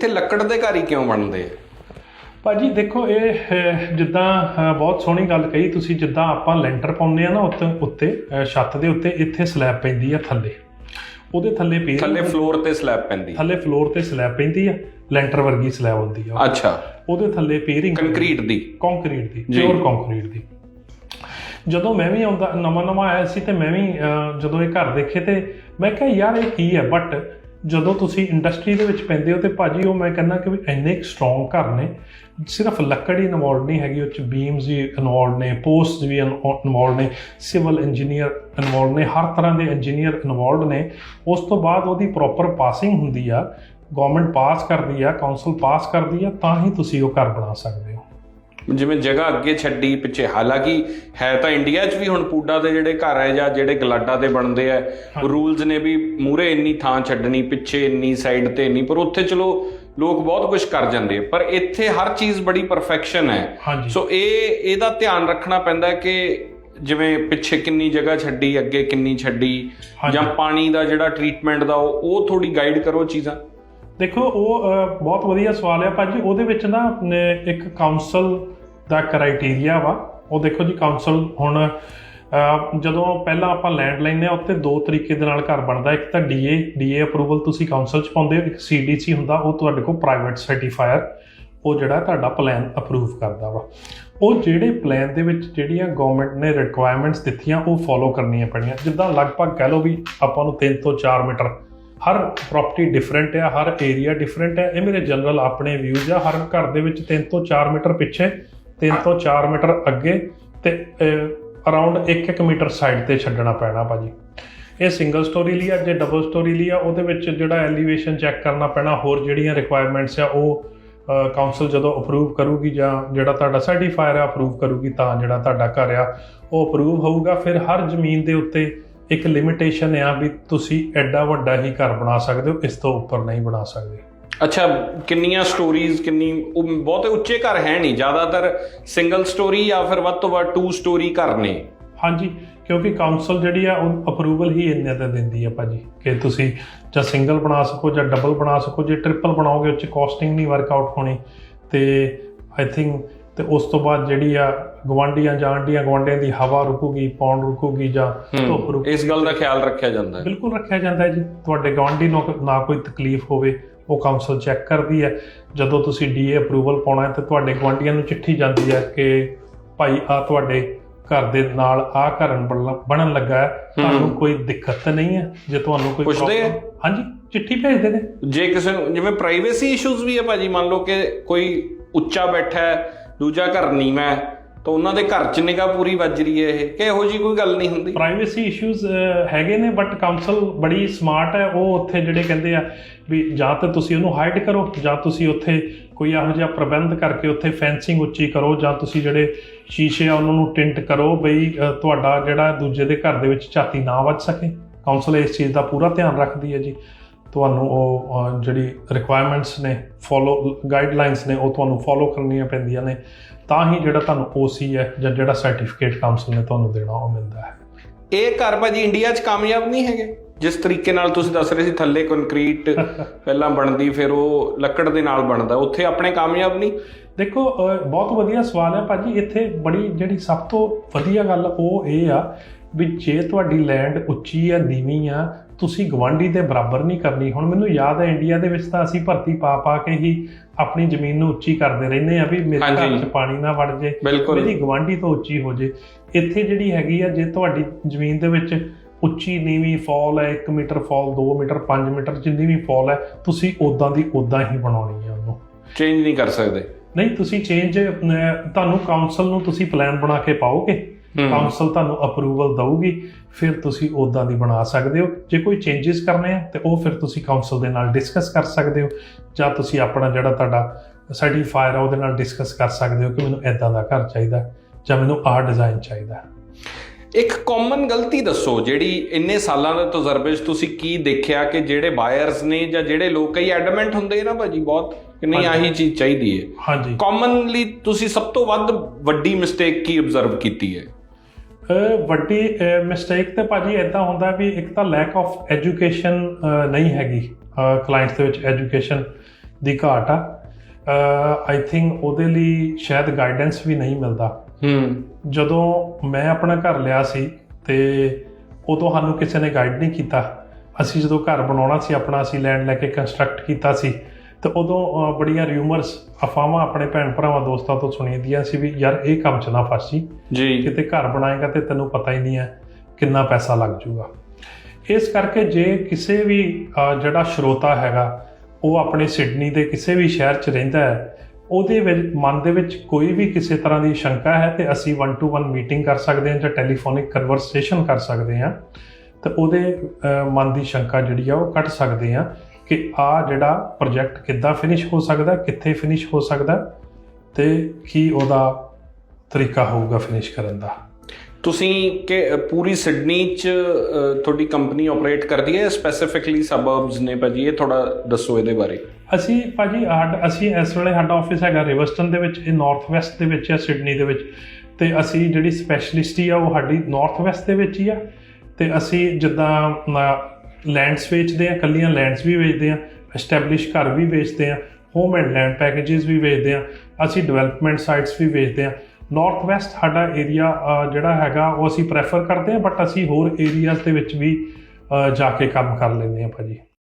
ਇੱਥੇ ਲੱਕੜ ਦੇ ਘਰ ਹੀ ਕਿਉਂ ਬਣਦੇ ਆ? ਭਾਜੀ ਦੇਖੋ ਇਹ ਜਿੱਦਾਂ ਬਹੁਤ ਸੋਹਣੀ ਗੱਲ ਕਹੀ ਤੁਸੀਂ ਜਿੱਦਾਂ ਆਪਾਂ ਲੈਂਟਰ ਪਾਉਂਦੇ ਆ ਨਾ ਉੱਤੇ ਉੱਤੇ ਛੱਤ ਦੇ ਉੱਤੇ ਇੱਥੇ ਸਲੈਬ ਪੈਂਦੀ ਆ ਥੱਲੇ। ਉਹਦੇ ਥੱਲੇ ਪੀ ਥੱਲੇ ਫਲੋਰ ਤੇ ਸਲੈਬ ਪੈਂਦੀ ਥੱਲੇ ਫਲੋਰ ਤੇ ਸਲੈਬ ਪੈਂਦੀ ਆ ਲੈਂਟਰ ਵਰਗੀ ਸਲੈਬ ਹੁੰਦੀ ਆ ਅੱਛਾ। ਉਹਦੇ ਥੱਲੇ ਪੀਰਿੰਗ ਕੰਕਰੀਟ ਦੀ। ਕੰਕਰੀਟ ਦੀ। ਪਿਓਰ ਕੰਕਰੀਟ ਦੀ। ਜਦੋਂ ਮੈਂ ਵੀ ਆਉਂਦਾ ਨਵਾਂ ਨਵਾਂ ਆਇਆ ਸੀ ਤੇ ਮੈਂ ਵੀ ਜਦੋਂ ਇਹ ਘਰ ਦੇਖੇ ਤੇ ਮੈਂ ਕਿਹਾ ਯਾਰ ਇਹ ਕੀ ਹੈ ਬਟ ਜਦੋਂ ਤੁਸੀਂ ਇੰਡਸਟਰੀ ਦੇ ਵਿੱਚ ਪੈਂਦੇ ਹੋ ਤੇ ਭਾਜੀ ਉਹ ਮੈਂ ਕਹਿੰਦਾ ਕਿ ਵੀ ਇੰਨੇ ਸਟਰੋਂਗ ਘਰ ਨੇ, ਸਿਰਫ ਲੱਕੜ ਹੀ ਇਨਵੋਲਡ ਨਹੀਂ ਹੈਗੀ, ਉਹ ਚ ਬੀਮਸ ਵੀ ਇਨਵੋਲਡ ਨੇ ਪੋਸਟ ਵੀ ਇਨਵੋਲਡ ਨੇ ਸਿਵਲ ਇੰਜੀਨੀਅਰ ਇਨਵੋਲਡ ਨੇ, ਹਰ ਤਰ੍ਹਾਂ ਦੇ ਇੰਜੀਨੀਅਰ ਇਨਵੋਲਡ ਨੇ। ਉਸ ਤੋਂ ਬਾਅਦ ਉਹਦੀ ਪ੍ਰੋਪਰ ਪਾਸਿੰਗ ਹੁੰਦੀ ਆ ਗਵਰਨਮੈਂਟ ਪਾਸ ਕਰਦੀ ਆ ਕਾਉਂਸਲ ਪਾਸ ਕਰਦੀ ਆ, ਤਾਂ ਹੀ ਤੁਸੀਂ ਉਹ ਘਰ ਬਣਾ ਸਕਦੇ ਹੋ। ਜਿਵੇਂ ਜਗ੍ਹਾ ਅੱਗੇ ਛੱਡੀ ਪਿੱਛੇ ਹਾਲਾਂਕਿ ਹੈ ਤਾਂ ਇੰਡੀਆ 'ਚ ਵੀ ਹੁਣ ਪੂਡਾ ਦੇ ਜਿਹੜੇ ਘਰ ਹੈ ਜਾਂ ਜਿਹੜੇ ਗਲਾਡਾ ਦੇ ਬਣਦੇ ਆ ਰੂਲਸ ਨੇ ਵੀ ਮੂਰੇ ਇੰਨੀ ਥਾਂ ਛੱਡਣੀ ਪਿੱਛੇ ਇੰਨੀ ਸਾਈਡ ਤੇ ਇੰਨੀ ਪਰ ਉੱਥੇ ਚਲੋ ਲੋਕ ਬਹੁਤ ਕੁਝ ਕਰ ਜਾਂਦੇ ਪਰ ਇੱਥੇ ਹਰ ਚੀਜ਼ ਬੜੀ ਪਰਫੈਕਸ਼ਨ ਹੈ। ਸੋ ਇਹ ਇਹਦਾ ਧਿਆਨ ਰੱਖਣਾ ਪੈਂਦਾ ਕਿ ਜਿਵੇਂ ਪਿੱਛੇ ਕਿੰਨੀ ਜਗ੍ਹਾ ਛੱਡੀ ਅੱਗੇ ਕਿੰਨੀ ਛੱਡੀ। ਜਾਂ ਪਾਣੀ ਦਾ ਜਿਹੜਾ ਟ੍ਰੀਟਮੈਂਟ ਦਾ ਉਹ ਉਹ ਥੋੜੀ ਗਾਈਡ ਕਰੋ ਚੀਜ਼ਾਂ। ਦੇਖੋ, ਉਹ ਬਹੁਤ ਵਧੀਆ ਸਵਾਲ ਹੈ ਭਾਜੀ। ਉਹਦੇ ਵਿੱਚ ਨਾ ਇੱਕ ਕਾਉਂਸਲ ਦਾ ਕ੍ਰਾਈਟੇਰੀਆ ਵਾ। ਉਹ ਦੇਖੋ ਜੀ ਕਾਉਂਸਲ ਹੁਣ ਜਦੋਂ ਪਹਿਲਾਂ ਆਪਾਂ ਲੈਂਡ ਲੈਂਦੇ ਆ ਉੱਤੇ ਦੋ ਤਰੀਕੇ ਦੇ ਨਾਲ ਘਰ ਬਣਦਾ, ਇੱਕ ਤਾਂ ਡੀਏ ਡੀਏ ਅਪਰੂਵਲ ਤੁਸੀਂ ਕਾਉਂਸਲ 'ਚ ਪਾਉਂਦੇ ਹੋ, ਇੱਕ ਸੀਡੀਸੀ ਹੁੰਦਾ, ਉਹ ਤੁਹਾਡੇ ਕੋਲ ਪ੍ਰਾਈਵੇਟ ਸਰਟੀਫਾਇਰ ਉਹ ਜਿਹੜਾ ਤੁਹਾਡਾ ਪਲਾਨ ਅਪਰੂਵ ਕਰਦਾ ਵਾ। ਉਹ ਜਿਹੜੇ ਪਲਾਨ ਦੇ ਵਿੱਚ ਜਿਹੜੀਆਂ ਗਵਰਨਮੈਂਟ ਨੇ ਰਿਕੁਆਇਰਮੈਂਟਸ ਦਿੱਤੀਆਂ, ਉਹ ਫੋਲੋ ਕਰਨੀਆਂ ਪੈਣੀਆਂ। ਜਿੱਦਾਂ ਲਗਭਗ ਕਹਿ ਲਓ ਵੀ ਆਪਾਂ ਨੂੰ 3 ਤੋਂ 4 ਮੀਟਰ ਹਰ ਪ੍ਰਾਪਰਟੀ ਡਿਫਰੈਂਟ ਹੈ, ਹਰ ਏਰੀਆ ਡਿਫਰੈਂਟ ਹੈ। ਇਹ ਮੇਰੇ ਜਨਰਲ ਆਪਣੇ ਵਿਊਜ਼ ਆ। ਹਰ ਘਰ ਦੇ ਵਿੱਚ 3 ਤੋਂ 4 ਮੀਟਰ ਪਿੱਛੇ 3 ਤੋਂ 4 ਮੀਟਰ ਅੱਗੇ ਤੇ ਅਰਾਊਂਡ 1-1 ਮੀਟਰ ਸਾਈਡ ਤੇ ਛੱਡਣਾ ਪੈਣਾ ਭਾਜੀ। ਇਹ ਸਿੰਗਲ ਸਟੋਰੀ ਲਈ ਆ, ਜੇ ਡਬਲ ਸਟੋਰੀ ਲਈ ਆ, ਉਹਦੇ ਵਿੱਚ ਜਿਹੜਾ ਐਲੀਵੇਸ਼ਨ ਚੈੱਕ ਕਰਨਾ ਪੈਣਾ, ਹੋਰ ਜਿਹੜੀਆਂ ਰਿਕੁਆਇਰਮੈਂਟਸ ਆ, ਉਹ ਕਾਉਂਸਲ ਜਦੋਂ ਅਪਰੂਵ ਕਰੂਗੀ ਜਾਂ ਜਿਹੜਾ ਤੁਹਾਡਾ ਸਰਟੀਫਾਇਰ ਆ ਅਪਰੂਵ ਕਰੂਗੀ ਤਾਂ ਜਿਹੜਾ ਤੁਹਾਡਾ ਘਰ ਆ, ਉਹ ਅਪਰੂਵ ਹੋਊਗਾ। ਫਿਰ ਹਰ ਜ਼ਮੀਨ ਦੇ ਉੱਤੇ ਇੱਕ ਲਿਮਿਟੇਸ਼ਨ ਆ ਵੀ ਤੁਸੀਂ ਐਡਾ ਵੱਡਾ ਹੀ ਘਰ ਬਣਾ ਸਕਦੇ ਹੋ ਇਸ ਤੋਂ ਉੱਪਰ ਨਹੀਂ ਬਣਾ ਸਕਦੇ। ਅੱਛਾ ਕਿੰਨੀਆਂ ਸਟੋਰੀਜ਼ ਕਿੰਨੀ ਉਹ ਬਹੁਤੇ ਉੱਚੇ ਘਰ ਹੈ ਨਹੀਂ ਜ਼ਿਆਦਾਤਰ ਸਿੰਗਲ ਸਟੋਰੀ ਜਾਂ ਫਿਰ ਵੱਧ ਤੋਂ ਵੱਧ ਟੂ ਸਟੋਰੀ ਘਰ ਨੇ। ਹਾਂਜੀ ਕਿਉਂਕਿ ਕਾਉਂਸਲ ਜਿਹੜੀ ਆ ਉਹ ਅਪਰੂਵਲ ਹੀ ਇੰਨੇ ਤੇ ਦਿੰਦੀ ਆ ਭਾਜੀ ਕਿ ਤੁਸੀਂ ਜਾਂ ਸਿੰਗਲ ਬਣਾ ਸਕੋ ਜਾਂ ਡਬਲ ਬਣਾ ਸਕੋ ਜੇ ਟ੍ਰਿਪਲ ਬਣਾਓਗੇ ਉੱਚ ਕਾਸਟਿੰਗ ਨਹੀਂ ਵਰਕਆਊਟ ਹੋਣੀ। ਤੇ ਆਈ ਥਿੰਕ ਤੇ ਉਸ ਤੋਂ ਬਾਅਦ ਜਿਹੜੀ ਆ ਗਵਾਂਡੀਆਂ ਜਾਂ ਆਂਡੀਆਂ ਗਵਾਂਡੀਆਂ ਦੀ ਹਵਾ ਰੁਕੂਗੀ ਪੌਂਡ ਰੁਕੂਗੀ ਜਾਂ ਧੁੱਪ ਰੁਕੂਗੀ। ਇਸ ਗੱਲ ਦਾ ਖਿਆਲ ਰੱਖਿਆ ਜਾਂਦਾ ਹੈ। ਬਿਲਕੁਲ ਰੱਖਿਆ ਜਾਂਦਾ ਹੈ ਜੀ। ਤੁਹਾਡੇ ਗਵਾਂਢੀ ਨੂੰ ਨਾ ਕੋਈ ਤਕਲੀਫ ਹੋਵੇ ਉਹ ਕਾਉਂਸਲ ਚੈੱਕ ਕਰਦੀ ਹੈ। ਜਦੋਂ ਤੁਸੀਂ ਡੀਏ ਅਪਰੂਵਲ ਪਾਉਣਾ ਹੈ ਤੇ ਤੁਹਾਡੇ ਗਵਾਂਢੀਆਂ ਨੂੰ ਚਿੱਠੀ ਜਾਂਦੀ ਹੈ ਕਿ ਭਾਈ ਆ ਤੁਹਾਡੇ ਘਰ ਦੇ ਨਾਲ ਆ ਘਰ ਬਣਨ- ਲੱਗਾ ਹੈ। ਤੁਹਾਨੂੰ ਕੋਈ ਦਿੱਕਤ ਨਹੀਂ ਹੈ। ਜੇ ਤੁਹਾਨੂੰ ਕੋਈ ਪੁੱਛਦੇ problem- ਹਾਂਜੀ ਚਿੱਠੀ ਭੇਜਦੇ ਨੇ। ਜੇ ਕਿਸੇ ਨੂੰ ਜਿਵੇਂ ਪ੍ਰਾਈਵੇਸੀ ਇਸ਼ੂਜ਼ ਵੀ ਹੈ ਭਾਜੀ ਮੰਨ ਲਓ ਕਿ ਕੋਈ ਉੱਚਾ ਬੈਠਾ ਹੈ ਦੂਜਾ ਘਰ ਨੀਵਾਂ ਹੈ ਤਾਂ ਉਹਨਾਂ ਦੇ ਘਰ 'ਚ ਨਿਗਾਹ ਪੂਰੀ ਵੱਜ ਰਹੀ ਹੈ ਇਹ, ਕਿ ਇਹੋ ਜੀ ਕੋਈ ਗੱਲ ਨਹੀਂ ਹੁੰਦੀ। ਪ੍ਰਾਈਵੇਸੀ ਇਸ਼ੂਜ਼ ਹੈਗੇ ਨੇ ਬਟ ਕਾਉਂਸਲ ਬੜੀ ਸਮਾਰਟ ਹੈ, ਉਹ ਉੱਥੇ ਜਿਹੜੇ ਕਹਿੰਦੇ ਆ ਵੀ ਜਾਂ ਤਾਂ ਤੁਸੀਂ ਉਹਨੂੰ ਹਾਈਡ ਕਰੋ, ਜਾਂ ਤੁਸੀਂ ਉੱਥੇ ਕੋਈ ਇਹੋ ਜਿਹਾ ਪ੍ਰਬੰਧ ਕਰਕੇ ਉੱਥੇ ਫੈਂਸਿੰਗ ਉੱਚੀ ਕਰੋ, ਜਾਂ ਤੁਸੀਂ ਜਿਹੜੇ ਸ਼ੀਸ਼ੇ ਆ ਉਹਨਾਂ ਨੂੰ ਟਿੰਟ ਕਰੋ ਬਈ ਤੁਹਾਡਾ ਜਿਹੜਾ ਦੂਜੇ ਦੇ ਘਰ ਦੇ ਵਿੱਚ ਝਾਤੀ ਨਾ ਵੱਜ ਸਕੇ। ਕਾਉਂਸਲ ਇਸ ਚੀਜ਼ ਦਾ ਪੂਰਾ ਧਿਆਨ ਰੱਖਦੀ ਹੈ ਜੀ। ਤੁਹਾਨੂੰ ਉਹ ਜਿਹੜੀ ਰਿਕੁਆਇਰਮੈਂਟਸ ਨੇ ਫੋਲੋ ਗਾਈਡਲਾਈਨਸ ਨੇ ਉਹ ਤੁਹਾਨੂੰ ਫੋਲੋ ਕਰਨੀਆਂ ਪੈਂਦੀਆਂ ਨੇ। ਤਾਂ ਹੀ ਜਿਹੜਾ ਤੁਹਾਨੂੰ OC ਹੈ ਜਾਂ ਜਿਹੜਾ ਸਰਟੀਫਿਕੇਟ ਕਾਉਂਸਲ ਨੇ ਤੁਹਾਨੂੰ ਦੇਣਾ ਉਹ ਮਿਲਦਾ ਹੈ। ਇਹ ਘਰ ਭਾਜੀ ਇੰਡੀਆ 'ਚ ਕਾਮਯਾਬ ਨਹੀਂ ਹੈਗੇ? ਜਿਸ ਤਰੀਕੇ ਨਾਲ ਤੁਸੀਂ ਦੱਸ ਰਹੇ ਸੀ ਥੱਲੇ ਕੰਕਰੀਟ ਪਹਿਲਾਂ ਬਣਦੀ ਫਿਰ ਉਹ ਲੱਕੜ ਦੇ ਨਾਲ ਬਣਦਾ ਉੱਥੇ ਆਪਣੇ ਕਾਮਯਾਬ ਨਹੀਂ? ਦੇਖੋ ਬਹੁਤ ਵਧੀਆ ਸਵਾਲ ਹੈ ਭਾਜੀ। ਇੱਥੇ ਬੜੀ ਜਿਹੜੀ ਸਭ ਤੋਂ ਵਧੀਆ ਗੱਲ ਉਹ ਇਹ ਆ ਵੀ ਜੇ ਤੁਹਾਡੀ ਲੈਂਡ ਉੱਚੀ ਆ ਨੀਵੀਂ ਆ ਤੁਸੀਂ ਗਵਾਂਢੀ ਦੇ ਬਰਾਬਰ ਨਹੀਂ ਕਰਨੀ। ਹੁਣ ਮੈਨੂੰ ਯਾਦ ਹੈ ਇੰਡੀਆ ਦੇ ਵਿੱਚ ਤਾਂ ਅਸੀਂ ਭਰਤੀ ਪਾ ਪਾ ਕੇ ਹੀ ਆਪਣੀ ਜ਼ਮੀਨ ਨੂੰ ਉੱਚੀ ਕਰਦੇ ਰਹਿੰਦੇ ਆ ਵੀ ਮੇਰੇ। ਘਰ 'ਚ ਪਾਣੀ ਨਾ ਵੜ ਜੇ ਮੇਰੀ ਗਵਾਂਢੀ ਤੋਂ ਉੱਚੀ ਹੋ ਜੇ। ਇੱਥੇ ਜਿਹੜੀ ਹੈਗੀ ਆ ਜੇ ਤੁਹਾਡੀ ਜ਼ਮੀਨ ਦੇ ਵਿੱਚ ਉੱਚੀ ਨੀਵੀਂ ਫਾਲ ਹੈ 1 ਮੀਟਰ ਫਾਲ 2 ਮੀਟਰ 5 ਮੀਟਰ ਜਿੰਨੀ ਵੀ ਫਾਲ ਹੈ ਤੁਸੀਂ ਉਦਾਂ ਦੀ ਉਦਾਂ ਹੀ ਬਣਾਉਣੀ ਹੈ ਉਹਨੂੰ। ਚੇਂਜ ਨਹੀਂ ਕਰ ਸਕਦੇ। ਨਹੀਂ ਤੁਸੀਂ ਚੇਂਜ ਤੁਹਾਨੂੰ ਕਾਉਂਸਲ ਨੂੰ ਤੁਸੀਂ ਪਲਾਨ ਬਣਾ ਕੇ ਪਾਓਗੇ। ਕਾਉਂਸਲ ਤੁਹਾਨੂੰ ਅਪਰੂਵਲ ਦਊਗੀ ਫਿਰ ਤੁਸੀਂ ਉਦਾਂ ਦੀ ਬਣਾ ਸਕਦੇ ਹੋ। ਜੇ ਕੋਈ ਚੇਂਜਸ ਕਰਨੇ ਆ ਤੇ ਉਹ ਫਿਰ ਤੁਸੀਂ ਕਾਉਂਸਲ ਦੇ ਨਾਲ ਡਿਸਕਸ ਕਰ ਸਕਦੇ ਹੋ। ਜਾਂ ਤੁਸੀਂ ਆਪਣਾ ਜਿਹੜਾ ਤੁਹਾਡਾ ਸਰਟੀਫਾਇਰ ਆ ਉਹਦੇ ਨਾਲ ਡਿਸਕਸ ਕਰ ਸਕਦੇ ਹੋ ਕਿ ਮੈਨੂੰ ਐਦਾਂ ਦਾ ਘਰ ਚਾਹੀਦਾ ਜਾਂ ਮੈਨੂੰ ਆਹ ਡਿਜ਼ਾਈਨ ਚਾਹੀਦਾ। ਇੱਕ ਕਾਮਨ ਗਲਤੀ ਦੱਸੋ ਜਿਹੜੀ ਇੰਨੇ ਸਾਲਾਂ ਦੇ ਤਜਰਬੇ 'ਚ ਤੁਸੀਂ ਕੀ ਦੇਖਿਆ ਕਿ ਜਿਹੜੇ ਬਾਇਰਸ ਨੇ ਜਾਂ ਜਿਹੜੇ ਲੋਕ ਕਈ ਐਡਮੈਂਟ ਹੁੰਦੇ ਨਾ ਭਾਜੀ ਬਹੁਤ ਕਿ ਨਹੀਂ ਆਹੀ ਚੀਜ਼ ਚਾਹੀਦੀ ਹੈ। ਹਾਂਜੀ। ਕਾਮਨਲੀ ਤੁਸੀਂ ਸਭ ਤੋਂ ਵੱਧ ਵੱਡੀ ਮਿਸਟੇਕ ਕੀ ਆਬਜ਼ਰਵ ਕੀਤੀ ਹੈ? ਵੱਡੀ ਮਿਸਟੇਕ ਤੇ ਭਾਜੀ ਇਦਾਂ ਹੁੰਦਾ ਵੀ ਇੱਕ ਤਾਂ ਲੈਕ ਆਫ ਐਜੂਕੇਸ਼ਨ ਨਹੀਂ ਹੈਗੀ ਕਲਾਇੰਟਸ ਦੇ ਵਿੱਚ ਐਜੂਕੇਸ਼ਨ ਦੀ ਘਾਟ ਆ। ਆਈ ਥਿੰਕ ਉਹਦੇ ਲਈ ਸ਼ਾਇਦ ਗਾਈਡੈਂਸ ਵੀ ਨਹੀਂ ਮਿਲਦਾ। ਹੂੰ। ਜਦੋਂ ਮੈਂ ਆਪਣਾ ਘਰ ਲਿਆ ਸੀ ਤੇ ਉਦੋਂ ਸਾਨੂੰ ਕਿਸੇ ਨੇ ਗਾਈਡ ਨਹੀਂ ਕੀਤਾ ਅਸੀਂ ਜਦੋਂ ਘਰ ਬਣਾਉਣਾ ਸੀ ਆਪਣਾ ਅਸੀਂ ਲੈਂਡ ਲੈ ਕੇ ਕੰਸਟਰਕਟ ਕੀਤਾ ਸੀ ਤੇ ਉਦੋਂ ਬੜੀਆਂ ਰਿਊਮਰਸ ਅਫਵਾਹਾਂ ਆਪਣੇ ਭੈਣ ਭਰਾਵਾਂ ਦੋਸਤਾਂ ਤੋਂ ਸੁਣੀਦੀਆਂ ਸੀ ਵੀ ਯਾਰ ਇਹ ਕੰਮ 'ਚ ਨਾ ਫਸ ਜੀ। ਜੀ। ਕਿਤੇ ਘਰ ਬਣਾਏਗਾ ਤੇ ਤੈਨੂੰ ਪਤਾ ਹੀ ਨਹੀਂ ਹੈ ਕਿੰਨਾ ਪੈਸਾ ਲੱਗ ਜਾਊਗਾ ਇਸ ਕਰਕੇ ਜੇ ਕਿਸੇ ਵੀ ਜਿਹੜਾ ਸਰੋਤਾ ਹੈਗਾ ਉਹ ਆਪਣੇ ਸਿਡਨੀ ਦੇ ਕਿਸੇ ਵੀ ਸ਼ਹਿਰ 'ਚ ਰਹਿੰਦਾ ਹੈ ਉਹਦੇ ਵਿੱਚ ਮਨ ਦੇ ਵਿੱਚ ਕੋਈ ਵੀ ਕਿਸੇ ਤਰ੍ਹਾਂ ਦੀ ਸ਼ੰਕਾ ਹੈ ਤੇ ਅਸੀਂ 1 ਟੂ 1 ਮੀਟਿੰਗ ਕਰ ਸਕਦੇ ਹਾਂ ਜਾਂ ਟੈਲੀਫੋਨਿਕ ਕਨਵਰਸੇਸ਼ਨ ਕਰ ਸਕਦੇ ਹਾਂ ਤੇ ਉਹਦੇ ਮਨ ਦੀ ਸ਼ੰਕਾ ਜਿਹੜੀ ਆ ਉਹ ਕੱਢ ਸਕਦੇ ਹਾਂ। ਕਿ ਆ ਜਿਹੜਾ ਪ੍ਰੋਜੈਕਟ ਕਿੱਦਾਂ ਫਿਨਿਸ਼ ਹੋ ਸਕਦਾ ਕਿੱਥੇ ਫਿਨਿਸ਼ ਹੋ ਸਕਦਾ ਤੇ ਕੀ ਉਹਦਾ ਤਰੀਕਾ ਹੋਊਗਾ ਫਿਨਿਸ਼ ਕਰਨ ਦਾ। ਤੁਸੀਂ ਕਿ ਪੂਰੀ ਸਿਡਨੀ ਚ ਤੁਹਾਡੀ ਕੰਪਨੀ ਆਪਰੇਟ ਕਰਦੀ ਹੈ ਸਪੈਸੀਫਿਕਲੀ ਸਬਰਬਸ ਨੇ ਭਾਜੀ? ਇਹ ਥੋੜਾ ਦੱਸੋ ਇਹਦੇ ਬਾਰੇ। ਅਸੀਂ ਭਾਜੀ ਅਸੀਂ ਇਸ ਵੇਲੇ ਸਾਡਾ ਆਫਿਸ ਹੈਗਾ ਰਿਵਰਸਟਨ ਦੇ ਵਿੱਚ ਇਹ ਨਾਰਥ ਵੈਸਟ ਦੇ ਵਿੱਚ ਹੈ ਸਿਡਨੀ ਦੇ ਵਿੱਚ। ਤੇ ਅਸੀਂ ਜਿਹੜੀ ਸਪੈਸ਼ਲਿਸਟੀ ਆ ਉਹ ਸਾਡੀ ਨਾਰਥ ਵੈਸਟ ਦੇ ਵਿੱਚ ਹੀ ਆ। ਤੇ ਅਸੀਂ ਜਿੱਦਾਂ ਲੈਂਡਸ ਵੇਚਦੇ ਆ ਕੱਲੀਆਂ ਲੈਂਡਸ ਵੀ ਵੇਚਦੇ ਆ ਐਸਟੈਬਲਿਸ਼ ਘਰ ਵੀ ਵੇਚਦੇ ਆ ਹੋਮ ਐਂਡ ਲੈਂਡ ਪੈਕੇजेस ਵੀ ਵੇਚਦੇ ਆ, ਅਸੀਂ ਡਿਵੈਲਪਮੈਂਟ ਸਾਈਟਸ ਵੀ ਵੇਚਦੇ ਆ। ਨਾਰਥ ਵੈਸਟ ਸਾਡਾ ਏਰੀਆ ਜਿਹੜਾ ਹੈਗਾ, ਉਹ ਅਸੀਂ ਪ੍ਰੈਫਰ ਕਰਦੇ ਆ ਬਟ ਅਸੀਂ ਹੋਰ ਏਰੀਆਜ਼ ਦੇ ਵਿੱਚ ਵੀ ਜਾ ਕੇ ਕੰਮ ਕਰ ਲੈਂਦੇ ਆ ਭਾਜੀ।